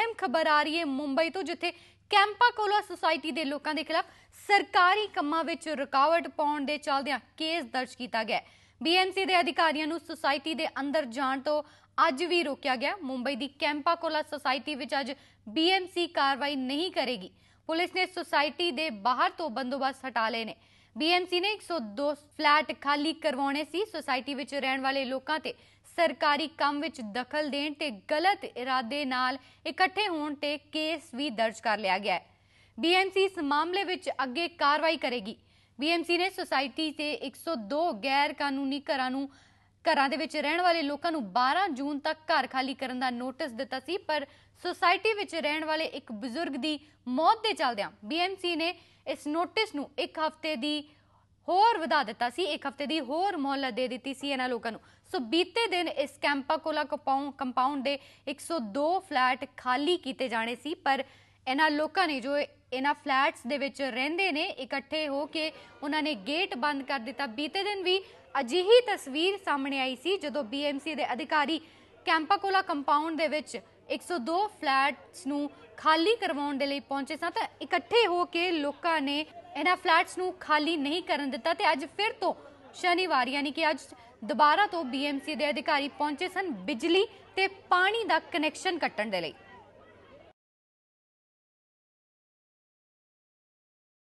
ਅਹਿਮ ਖਬਰ ਆ ਰਹੀ ਹੈ ਮੁੰਬਈ ਤੋਂ, ਜਿੱਥੇ ਕੈਂਪਾ ਕੋਲਾ ਸੁਸਾਇਟੀ ਦੇ ਲੋਕਾਂ ਦੇ ਖਿਲਾਫ ਸਰਕਾਰੀ ਕੰਮਾਂ ਵਿੱਚ ਰੁਕਾਵਟ ਪਾਉਣ ਦੇ ਚੱਲਦਿਆਂ ਕੇਸ ਦਰਜ ਕੀਤਾ ਗਿਆ ਬੀਐਮਸੀ ਦੇ ਅਧਿਕਾਰੀਆਂ ਨੂੰ ਸੁਸਾਇਟੀ ਦੇ ਅੰਦਰ ਜਾਣ ਤੋਂ ਅੱਜ ਵੀ ਰੋਕਿਆ ਗਿਆ। ਮੁੰਬਈ ਦੀ ਕੈਂਪਾ ਕੋਲਾ ਸੁਸਾਇਟੀ ਵਿੱਚ ਅੱਜ ਬੀਐਮਸੀ ਕਾਰਵਾਈ ਨਹੀਂ ਕਰੇਗੀ। ਪੁਲਿਸ ਨੇ ਸੁਸਾਇਟੀ ਦੇ ਬਾਹਰ ਤੋਂ ਬੰਦੋਬਸਤ ਹਟਾ ਲਏ ਨੇ। ਬੀਐਮਸੀ ਨੇ 102 ਫਲੈਟ ਖਾਲੀ ਕਰਵਾਉਣੇ ਸੀ। ਸੁਸਾਇਟੀ ਵਿੱਚ ਰਹਿਣ ਵਾਲੇ ਲੋਕਾਂ ਤੇ ਸਰਕਾਰੀ ਕੰਮ ਵਿੱਚ ਦਖਲ ਦੇਣ ਤੇ ਗਲਤ ਇਰਾਦੇ ਨਾਲ ਇਕੱਠੇ ਹੋਣ ਤੇ ਕੇਸ ਵੀ ਦਰਜ ਕਰ ਲਿਆ ਗਿਆ ਹੈ। ਬੀਐਮਸੀ ਇਸ ਮਾਮਲੇ ਵਿੱਚ ਅੱਗੇ ਕਾਰਵਾਈ ਕਰੇਗੀ। ਬੀਐਮਸੀ ਨੇ ਸੁਸਾਇਟੀ ਤੇ 102 ਗੈਰ ਕਾਨੂੰਨੀ ਘਰਾਂ ਨੂੰ, ਘਰਾਂ ਦੇ ਵਿੱਚ ਰਹਿਣ ਵਾਲੇ ਲੋਕਾਂ ਨੂੰ 12 ਜੂਨ ਤੱਕ ਘਰ ਖਾਲੀ ਕਰਨ ਦਾ ਨੋਟਿਸ ਦਿੱਤਾ ਸੀ, ਪਰ ਸੁਸਾਇਟੀ ਵਿੱਚ ਰਹਿਣ ਵਾਲੇ ਇੱਕ ਬਜ਼ੁਰਗ ਦੀ ਮੌਤ ਦੇ ਚੱਲਦਿਆਂ ਬੀਐਮਸੀ ਨੇ ਇਸ ਨੋਟਿਸ ਨੂੰ ਇੱਕ ਹਫ਼ਤੇ ਦੀ ਹੋਰ ਵਧਾ ਦਿੱਤਾ ਸੀ, ਇੱਕ ਹਫ਼ਤੇ ਦੀ ਹੋਰ ਮੌਲਤ ਦੇ ਦਿੱਤੀ ਸੀ ਇਹਨਾਂ ਲੋਕਾਂ ਨੂੰ। ਸੋ ਬੀਤੇ ਦਿਨ ਇਸ ਕੈਂਪਾ ਕੋਲਾ ਕੰਪਾਊਂਡ ਦੇ 102 ਫਲੈਟ ਖਾਲੀ ਕੀਤੇ ਜਾਣੇ ਸੀ, ਪਰ ਇਹਨਾਂ ਲੋਕਾਂ ਨੇ ਜੋ ਇਹਨਾਂ ਫਲੈਟਸ ਦੇ ਵਿੱਚ ਰਹਿੰਦੇ ਨੇ, ਇਕੱਠੇ ਹੋ ਕੇ ਉਹਨਾਂ ਨੇ ਗੇਟ ਬੰਦ ਕਰ ਦਿੱਤਾ। ਬੀਤੇ ਦਿਨ ਵੀ ਅਜਿਹੀ ਤਸਵੀਰ ਸਾਹਮਣੇ ਆਈ ਸੀ, ਜਦੋਂ ਬੀਐਮਸੀ ਦੇ ਅਧਿਕਾਰੀ ਕੈਂਪਾ ਕੰਪਾਊਂਡ ਦੇ ਵਿੱਚ 102 ਫਲੈਟਸ ਨੂੰ ਖਾਲੀ ਕਰਵਾਉਣ ਦੇ ਲਈ ਪਹੁੰਚੇ ਸਨ, ਤਾਂ ਇਕੱਠੇ ਹੋ ਕੇ ਲੋਕਾਂ ਨੇ ਇਹਨਾਂ ਫਲੈਟਸ ਨੂੰ ਖਾਲੀ ਨਹੀਂ ਕਰਨ ਦਿੱਤਾ ਤੇ ਅੱਜ ਫਿਰ ਤੋਂ ਸ਼ਨੀਵਾਰ, ਯਾਨੀ ਕਿ ਅੱਜ ਦੁਬਾਰਾ ਤੋਂ ਬੀਐਮਸੀ ਦੇ ਅਧਿਕਾਰੀ ਪਹੁੰਚੇ ਸਨ ਬਿਜਲੀ ਤੇ ਪਾਣੀ ਦਾ ਕਨੈਕਸ਼ਨ ਕੱਟਣ ਦੇ ਲਈ।